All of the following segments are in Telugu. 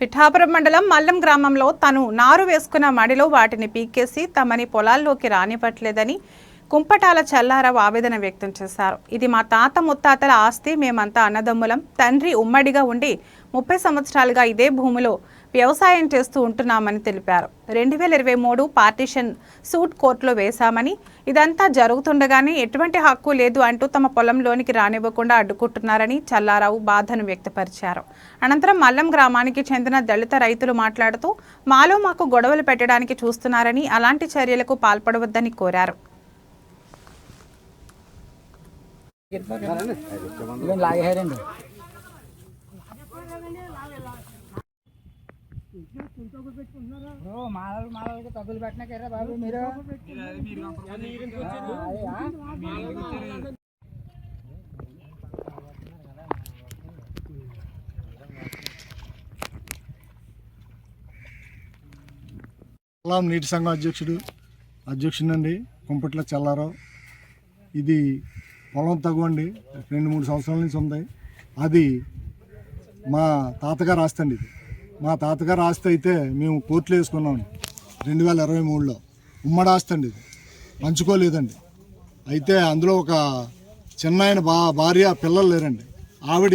పిఠాపురం మండలం మల్లం గ్రామంలో తను నారు వేసుకున్న మడిలో వాటిని పీకేసి తమని పొలాల్లోకి రానివ్వట్లేదని కుంపటాల చల్లారావు ఆవేదన వ్యక్తం చేశారు. ఇది మా తాత ముత్తాతల ఆస్తి మేమంతా అన్నదమ్ములం. తండ్రి ఉమ్మడిగా ఉండి ముప్పై సంవత్సరాలుగా ఇదే భూమిలో వ్యవసాయం చేస్తూ ఉంటున్నామని తెలిపారు. రెండు వేల ఇరవై మూడు పార్టీషన్ సూట్ కోర్టులో వేశామని ఇదంతా జరుగుతుండగానే ఎటువంటి హక్కు లేదు అంటూ తమ పొలంలోనికి రానివ్వకుండా అడ్డుకుంటున్నారని చల్లారావు బాధను వ్యక్తపరిచారు. అనంతరం మల్లం గ్రామానికి చెందిన దళిత రైతులు మాట్లాడుతూ మాలో మాకు గొడవలు పెట్టడానికి చూస్తున్నారని అలాంటి చర్యలకు పాల్పడవద్దని కోరారు. ఇవన్నీ బ్రో మాలలు మాలలకి పెట్టినాకేరా బాబు మీరు. నీటి సంఘం అధ్యక్షుడు అధ్యక్షుడండి కుంపట్ల చల్లారావు. ఇది పొలం తగ్గుండి రెండు మూడు సంవత్సరాల నుంచి ఉంది. అది మా తాతగారు ఆస్తండి ఇది. మా తాతగారు ఆస్తి అయితే మేము కోర్టులో వేసుకున్నామండి రెండు వేల ఇరవై మూడులో. ఉమ్మడి ఆస్తి అండి ఇది. పంచుకోలేదండి. అయితే అందులో ఒక చిన్న ఆయన బా భార్య పిల్లలు లేరండి. ఆవిడ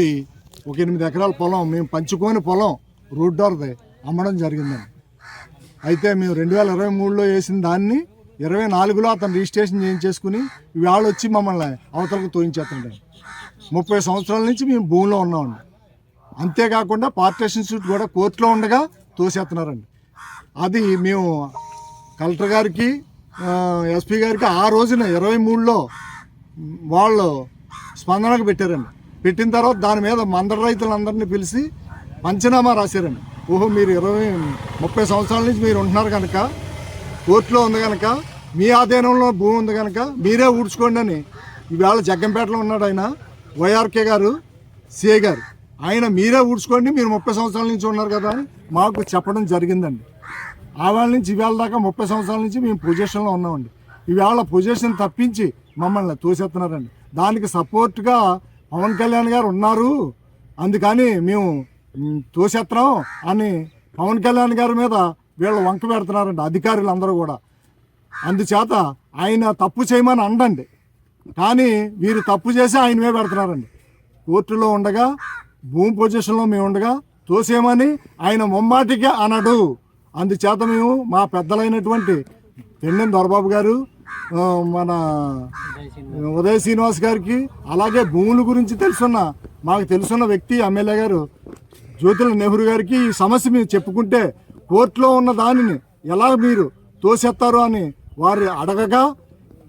ఒక ఎనిమిది ఎకరాల పొలం మేము పంచుకొని పొలం రూట్ డోర్ది అమ్మడం జరిగిందండి. అయితే మేము రెండు వేల ఇరవై మూడులో వేసిన దాన్ని ఇరవై నాలుగులో అతను రిజిస్ట్రేషన్ చేయించేసుకుని ఇవాళ వచ్చి మమ్మల్ని అవతలకు తోయించేస్తుంటాడు ముప్పై సంవత్సరాల నుంచి మేము భూమిలో ఉన్నామండి. అంతేకాకుండా పార్టీషన్ సూట్ కూడా కోర్టులో ఉండగా తోసేస్తున్నారండి. అది మేము కలెక్టర్ గారికి ఎస్పీ గారికి ఆ రోజున ఇరవై మూడులో వాళ్ళు స్పందనకు పెట్టారండి. పెట్టిన తర్వాత దాని మీద మందర రైతులందరినీ పిలిచి పంచనామా రాశారండి. ఓహో మీరు ఇరవై ముప్పై సంవత్సరాల నుంచి మీరు ఉంటున్నారు కనుక కోర్టులో ఉంది కనుక మీ ఆధీనంలో భూమి ఉంది కనుక మీరే ఊడ్చుకోండి అని ఈవేళ జగ్గంపేటలో ఉన్నాడు ఆయన వైఆర్కే గారు సిఏ గారు. ఆయన మీరే ఊడ్చుకోండి మీరు ముప్పై సంవత్సరాల నుంచి ఉన్నారు కదా అని మాకు చెప్పడం జరిగిందండి. ఆవేళ నుంచి ఇవాళ దాకా ముప్పై సంవత్సరాల నుంచి మేము పొజిషన్లో ఉన్నామండి. ఇవాళ పొజిషన్ తప్పించి మమ్మల్ని తోసేస్తున్నారండి. దానికి సపోర్ట్గా పవన్ కళ్యాణ్ గారు ఉన్నారు. అందుకని మేము మ్, తోసేస్తున్నాం అని పవన్ కళ్యాణ్ గారి మీద వీళ్ళు వంక పెడుతున్నారండి అధికారులు అందరూ కూడా. అందుచేత ఆయన తప్పు చేయమని అండండి కానీ వీరు తప్పు చేసి ఆయన మీద పెడుతున్నారండి. కోర్టులో ఉండగా భూమి పొజిషన్లో మేము ఉండగా తోసేమని ఆయన ముమ్మాటికే అనడు. అందుచేత మేము మా పెద్దలైనటువంటి పెన్నెం దొరబాబు గారు మన ఉదయ శ్రీనివాస్ గారికి అలాగే భూముల గురించి తెలుసున్న మాకు తెలుసున్న వ్యక్తి ఎమ్మెల్యే గారు జ్యోతుల నెహ్రూ గారికి ఈ సమస్య మీరు చెప్పుకుంటే కోర్టులో ఉన్న దానిని ఎలా మీరు తోసేస్తారు అని వారి అడగగా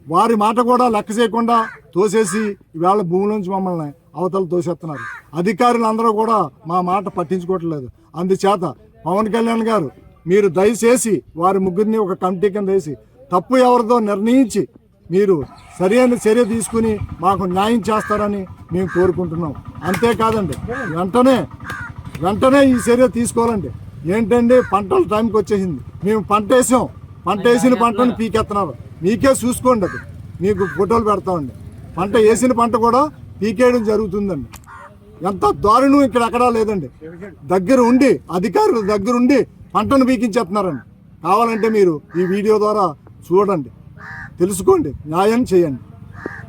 వారి మాట కూడా లెక్క చేయకుండా తోసేసి ఇవాళ నుంచి మమ్మల్ని అవతల తోసేస్తున్నారు. అధికారులు అందరూ కూడా మా మాట పట్టించుకోవట్లేదు. అందుచేత పవన్ కళ్యాణ్ గారు మీరు దయచేసి వారి ముగ్గురిని ఒక కమిటీ కింద వేసి తప్పు ఎవరిదో నిర్ణయించి మీరు సరైన చర్య తీసుకుని మాకు న్యాయం చేస్తారని మేము కోరుకుంటున్నాం. అంతేకాదండి వెంటనే వెంటనే ఈ చర్య తీసుకోవాలండి. ఏంటండి పంటల టైంకి వచ్చేసింది. మేము పంట వేసాం. పంట వేసిన పంటను పీకెత్తున్నారు మీకే చూసుకోండి అది. మీకు ఫోటోలు పెడతామండి. పంట వేసిన పంట కూడా పీకేయడం జరుగుతుందండి. ఎంత దారుణం ఇక్కడ ఎక్కడా లేదండి. దగ్గర ఉండి అధికారులు దగ్గరుండి పంటను పీకించేస్తున్నారండి. కావాలంటే మీరు ఈ వీడియో ద్వారా చూడండి. తెలుసుకోండి. న్యాయం చేయండి.